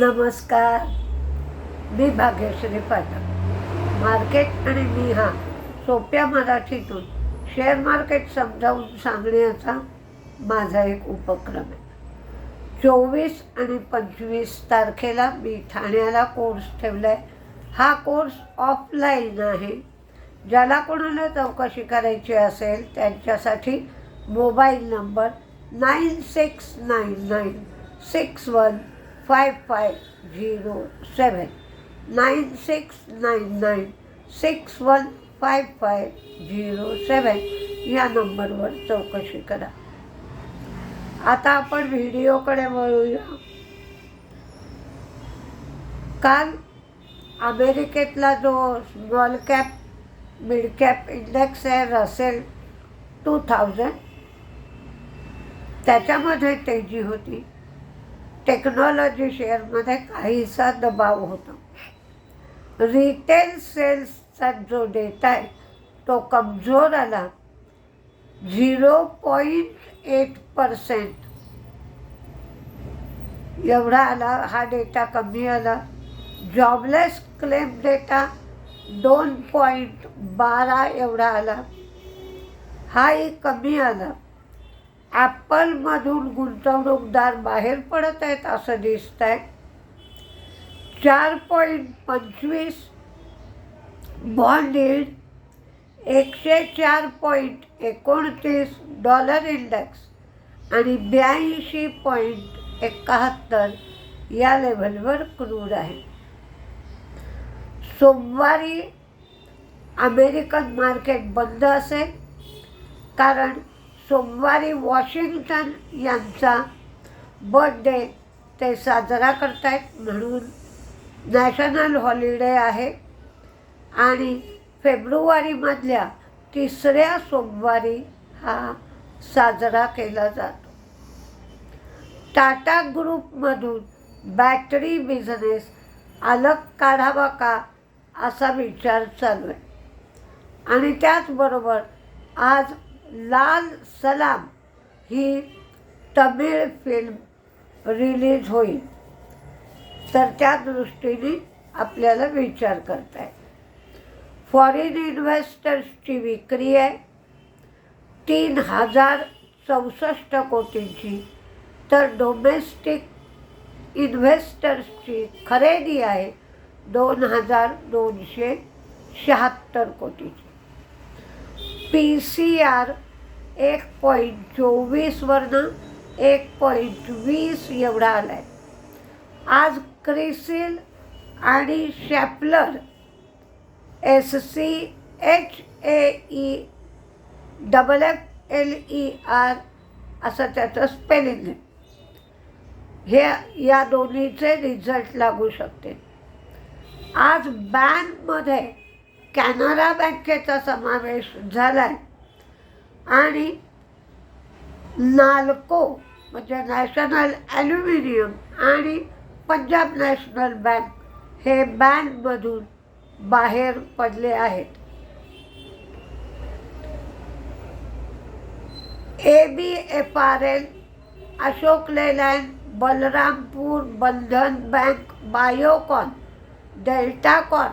नमस्कार. मी भाग्यश्री पाठक. मार्केट आणि मी हा सोप्या मराठीतून शेअर मार्केट समजावून सांगण्याचा माझा एक उपक्रम आहे. चोवीस आणि पंचवीस तारखेला मी ठाण्याला कोर्स ठेवला आहे हा कोर्स ऑफलाईन आहे. ज्याला कोणाला चौकशी करायची असेल त्यांच्यासाठी mobile number nine six nine nine six one five five zero seven nine six nine nine six one five five zero seven या नंबरवर चौकशी करा. आता आपण व्हिडिओकडे वळूया. काल अमेरिकेतला जो small cap mid cap index आहे रसेल टू थाउजंड त्याच्यामध्ये तेजी होती. टेक्नॉलॉजी शेअरमध्ये काहीसा दबाव होता. रिटेल सेल्सचा जो डेटा आहे तो कमजोर आला. झिरो पॉईंट एट पर्सेंट एवढा आला हा डेटा कमी आला. जॉबलेस क्लेम डेटा दोन पॉईंट बारा एवढा आला. हाही कमी आला. ॲपलमधून गुंतवणूकदार बाहेर पडत आहेत असं दिसत आहे चार पॉईंट पंचवीस बॉन्ड इल्ड एकशे चार पॉईंट एकोणतीस डॉलर इंडेक्स आणि ब्याऐंशी पॉईंट एकाहत्तर या लेव्हलवर क्रूड आहे. सोमवारी अमेरिकन मार्केट बंद असेल कारण सोमवारी वॉशिंग्टन यांचा बर्थडे ते साजरा करतायत म्हणून नॅशनल हॉलिडे आहे. आणि फेब्रुवारीमधल्या तिसऱ्या सोमवारी हा साजरा केला जातो. टाटा ग्रुपमधून बॅटरी बिझनेस अलग काढावा का असा विचार चालू आहे. आणि त्याचबरोबर आज लाल सलाम ही तमिळ फिल्म रिलीज होईल. तर त्या दृष्टीने आपल्याला विचार करताय. फॉरेन इन्व्हेस्टर्सची विक्री आहे. तीन हजार चौसष्ट कोटींची. तर डोमेस्टिक इन्व्हेस्टर्सची खरेदी आहे दोन हजार दोनशे शहात्तर कोटीची. पी सी आर एक पॉईंट चोवीसवरनं एक पॉईंट वीस एवढा आला आहे आज क्रिसिल आणि Schaeffler S C H A E double F L E R असं त्याचं स्पेलिंग आहे. हे या दोन्हीचे रिझल्ट लागू शकते आज बँकमध्ये कॅनरा बँकेचा समावेश झाला आहे आणि नाल्को म्हणजे नॅशनल ॲल्युमिनियम आणि पंजाब नॅशनल बँक हे बँकमधून बाहेर पडले आहेत. A B F R L Ashok Leyland Balrampur Bandhan bank Biocon Deltacorp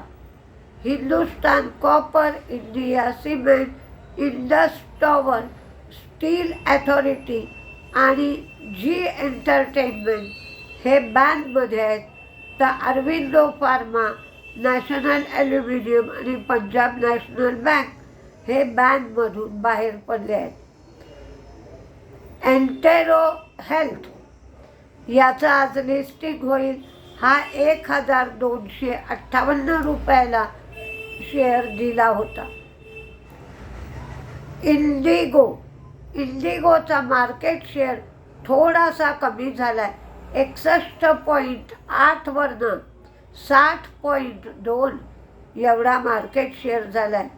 Hindustan copper India cement Indus tower steel authority आणि जी एंटरटेनमेंट हे बँकमध्ये आहेत. तर अरविंदो फार्मा नॅशनल ॲल्युमिनियम आणि पंजाब नॅशनल बँक हे बँकमधून बाहेर पडले आहेत. एंटेरो हेल्थ याचं आज लिस्टिंग होईल. हा एक हजार दोनशे अठ्ठावन्न रुपयाला शेअर दिला होता. इंडिगो इंडिगोचा मार्केट शेअर थोडासा कमी झाला आहे एकसष्ट पॉईंट आठवरनं साठ पॉईंट दोन एवढा मार्केट शेअर झाला आहे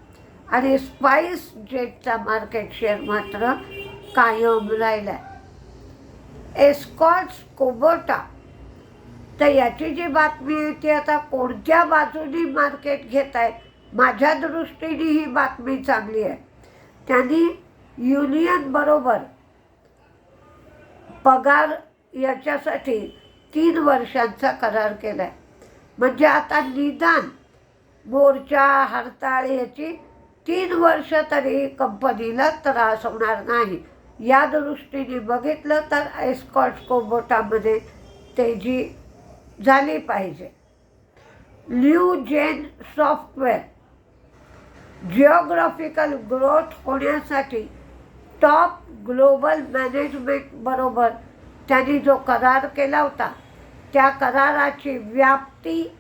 आणि स्पाईस जेटचा मार्केट शेअर मात्र कायम राहिला आहे एस्कॉट्स कोबोटा तर याची जी बातमी आहे ती आता कोणत्या बाजूनी मार्केट घेत आहे माझ्या दृष्टीने ही बातमी चांगली आहे. त्यांनी युनियनबरोबर पगार याच्यासाठी तीन वर्षांचा करार केला आहे म्हणजे आता निदान मोर्चा हरताळ याची तीन वर्ष तरी कंपनीला त्रास होणार नाही. या दृष्टीने बघितलं तर एस्कॉट कोबोटामध्ये तेजी झाली पाहिजे. New gen software geographical growth होण्यासाठी टॉप ग्लोबल मॅनेजमेंटबरोबर त्यांनी जो करार केला होता त्या कराराची व्याप्ती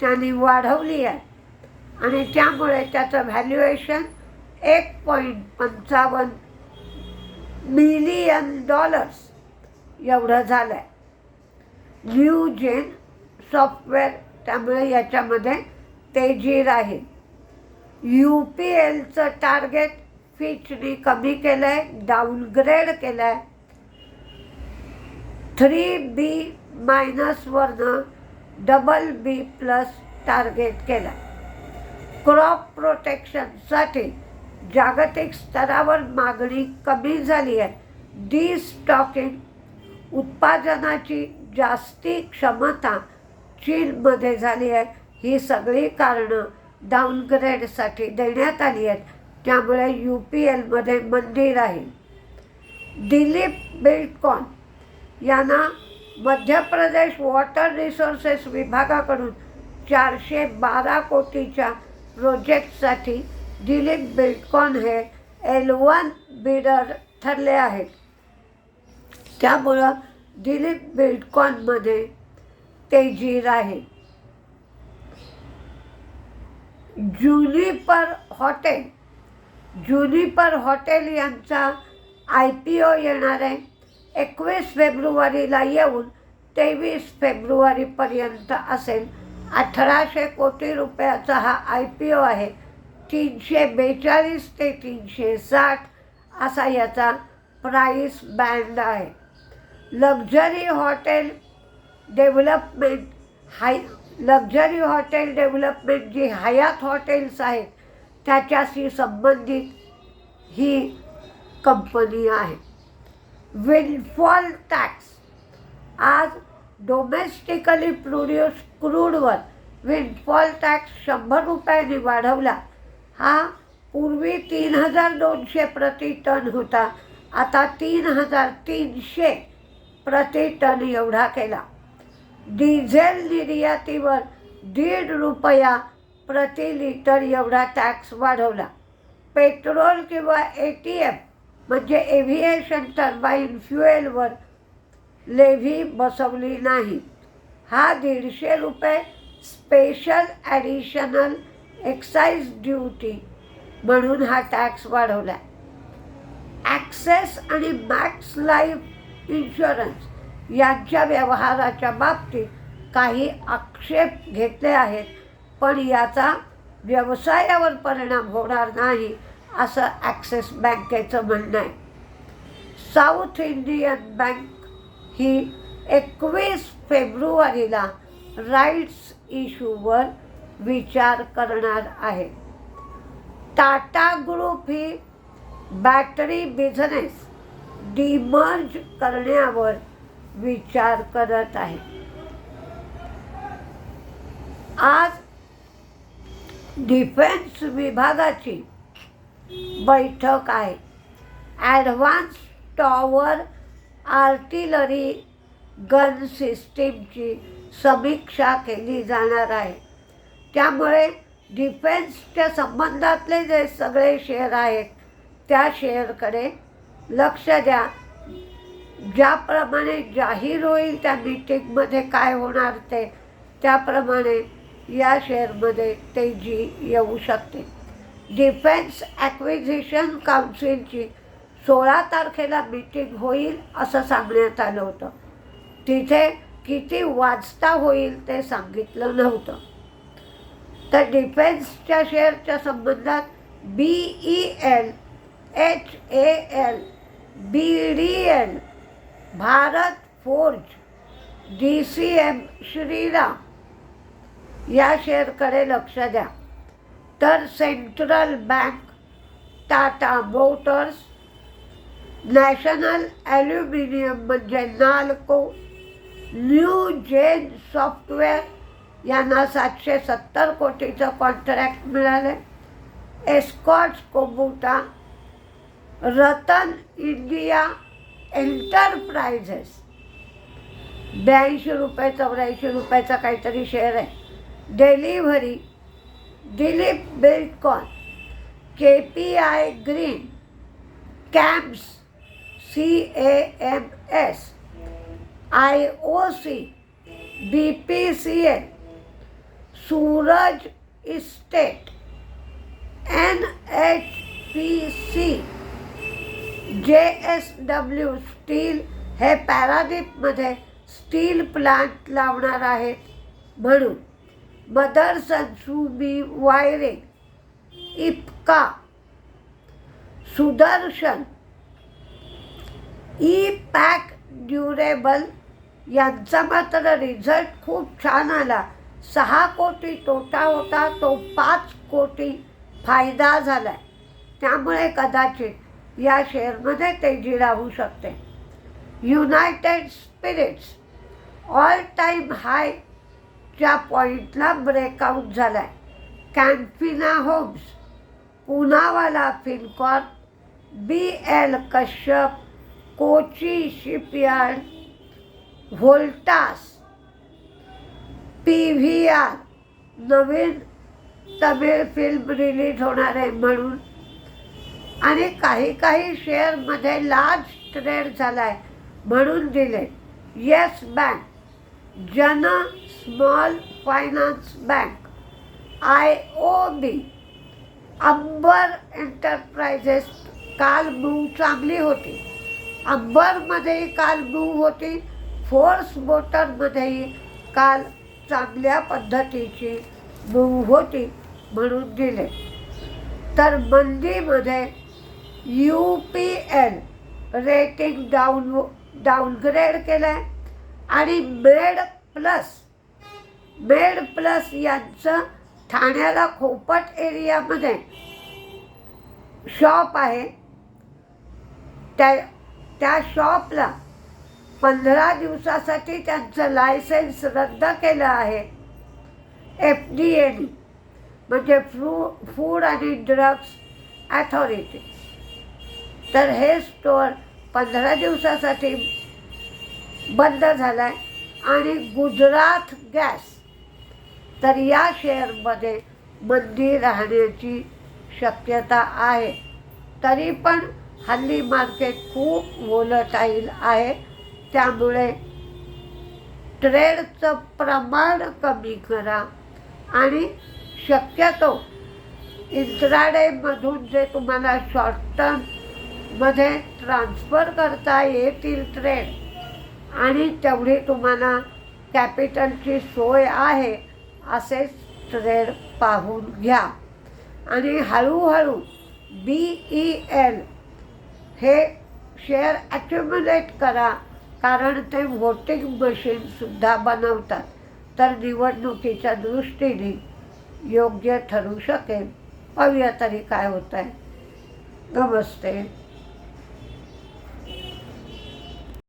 त्यांनी वाढवली आहे. आणि त्यामुळे त्याचं व्हॅल्युएशन एक पॉईंट पंचावन्न मिलियन डॉलर्स एवढं झालं आहे न्यू जेन सॉफ्टवेअर त्यामुळे याच्यामध्ये तेजी राहील यू पी एलचं टार्गेट फिचनी कमी केलं आहे डाऊनग्रेड केलं आहे थ्री बी मायनसवरनं डबल बी प्लस टार्गेट केलं क्रॉप प्रोटेक्शनसाठी जागतिक स्तरावर मागणी कमी झाली आहे. डी स्टॉकिंग उत्पादनाची जास्ती क्षमता चीनमध्ये झाली आहे. ही सगळी कारणं डाऊनग्रेडसाठी देण्यात आली आहेत. त्यामुळे यू पी एलमध्ये मंदी राहील दिलीप बिल्डकॉन यांना मध्य प्रदेश वॉटर रिसोर्सेस विभागाकडून चारशे बारा कोटीच्या प्रोजेक्टसाठी दिलीप बिल्डकॉन हे एल वन बिडर ठरले आहेत. त्यामुळं दिलीप बिल्डकॉनमध्ये तेजी राहील जुनिपर हॉटेल जुनिपर हॉटेल यांचा आय पी ओ येणार आहे. एकवीस फेब्रुवारीला येऊन तेवीस फेब्रुवारीपर्यंत असेल अठराशे कोटी रुपयाचा हा आय पी ओ आहे. तीनशे बेचाळीस ते तीनशे साठ असा याचा प्राईस बँड आहे. Luxury hotel development high luxury hotel development जी हयात हॉटेल्स आहेत त्याच्याशी संबंधित ही कंपनी आहे. विनफॉल टॅक्स आज डोमेस्टिकली प्रोड्यूस क्रूडवर विनफॉल टॅक्स शंभर रुपयांनी वाढवला. हा पूर्वी तीन हजार दोनशे प्रति टन होता आता तीन हजार तीनशे प्रति टन एवढा केला. डिझेल निर्यातीवर दीड रुपया प्रति लिटर एवढा टॅक्स वाढवला. पेट्रोल किंवा ए टी एम म्हणजे एव्हिएशन टर्बाईन फ्युएलवर लेव्ही बसवली नाही. हा दीडशे रुपये स्पेशल ॲडिशनल एक्साईज ड्युटी म्हणून हा टॅक्स वाढवला. ॲक्सेस आणि मॅक्स लाईफ इन्शुरन्स यांच्या व्यवहाराच्या बाबतीत काही आक्षेप घेतले आहेत पण याचा व्यवसायावर परिणाम होणार नाही असं ॲक्सिस बँकेचं म्हणणं आहे. साऊथ इंडियन बँक ही एकवीस फेब्रुवारीला राईट्स इश्यूवर विचार करणार आहे. टाटा ग्रुप ही बॅटरी बिझनेस डिमर्ज करण्यावर विचार करत आहे. आज डिफेन्स विभागाची बैठक आहे. ॲडव्हान्स टॉवर आर्टिलरी गन सिस्टीमची समीक्षा केली जाणार आहे. त्यामुळे डिफेन्सच्या संबंधातले जे सगळे शेअर आहेत त्या शेअरकडे लक्ष द्या. ज्याप्रमाणे जाहीर होईल त्या मीटिंगमध्ये काय होणार ते त्याप्रमाणे या शेअरमध्ये तेजी येऊ शकते डिफेन्स ॲक्विझिशन काउन्सिलची सोळा तारखेला मीटिंग होईल असं सांगण्यात आलं होतं. तिथे किती वाजता होईल ते सांगितलं नव्हतं. तर डिफेन्सच्या शेअरच्या संबंधात B E L H A L B D L Bharat Forge D C M Shriram या शेअरकडे लक्ष द्या. तर central bank Tata Motors National Aluminium म्हणजे नाल्को न्यू जेन सॉफ्टवेअर यांना सातशे सत्तर कोटीचं कॉन्ट्रॅक्ट मिळालं Escorts Kubota Ratan India Enterprises ब्याऐंशी रुपये चौऱ्याऐंशी रुपयाचा काहीतरी शेअर आहे. Delivery Dilip Buildcon K P I green camps C A M S I O C B P C L Suraj estate N H P C J S W steel हे पॅरादीपमध्ये steel plant लावणार आहेत. म्हणून Motherson Sumi wiring Ipca Sudarshan E pack durable यांचा मात्र result खूप छान आला. सहा कोटी तोटा होता तो पाच कोटी फायदा झाला त्यामुळे कदाचित या शेअरमध्ये तेजी राहू शकते. युनायटेड स्पिरिट्स ऑल टाईम हायच्या पॉईंटला ब्रेकआउट झाला आहे कॅम्पिना homes Poonawalla Fincorp B L Kashyap Kochi shipyard Voltas P V R नवीन तमिळ फिल्म रिलीज होणार आहे म्हणून आणि काही काही शेअरमध्ये लार्ज ट्रेड झाला आहे म्हणून दिले. Yes bank Jana small finance bank I O B Amber enterprises काल मूव चांगली होती. अंबरमध्येही काल मूव होती. फोर्स मोटरमध्येही काल चांगल्या पद्धतीची मूव होती म्हणून दिले. तर मंदीमध्ये U P L rating down downgrade केलं आहे आणि मेड प्लस मेड प्लस यांचं ठाण्याला खोपट एरियामध्ये शॉप आहे. त्या त्या शॉपला पंधरा दिवसासाठी त्यांचं लायसन्स रद्द केलं आहे. एफ डी एने म्हणजे फ्रू फूड आणि ड्रग्स ॲथॉरिटी तर हे स्टोअर पंधरा दिवसासाठी बंद झालं आहे आणि गुजरात गॅस तर या शेअरमध्ये मंदी राहण्याची शक्यता आहे. तरी पण हल्ली मार्केट खूप वोलटाईल आहे. त्यामुळे ट्रेडचं प्रमाण कमी करा. आणि शक्यतो इंट्राडेमधून जे तुम्हाला शॉर्ट टर्म मध्ये ट्रान्सफर करता येतील ट्रेड आणि तेवढी तुम्हाला कॅपिटलची सोय आहे असेच ट्रेड पाहून घ्या. आणि हळूहळू बी ई एल हे शेअर ॲक्युम्युलेट करा कारण ते व्होटिंग मशीनसुद्धा बनवतात. तर निवडणुकीच्या दृष्टीने योग्य ठरू शकेल. पाहूया तरी काय होतं आहे नमस्ते.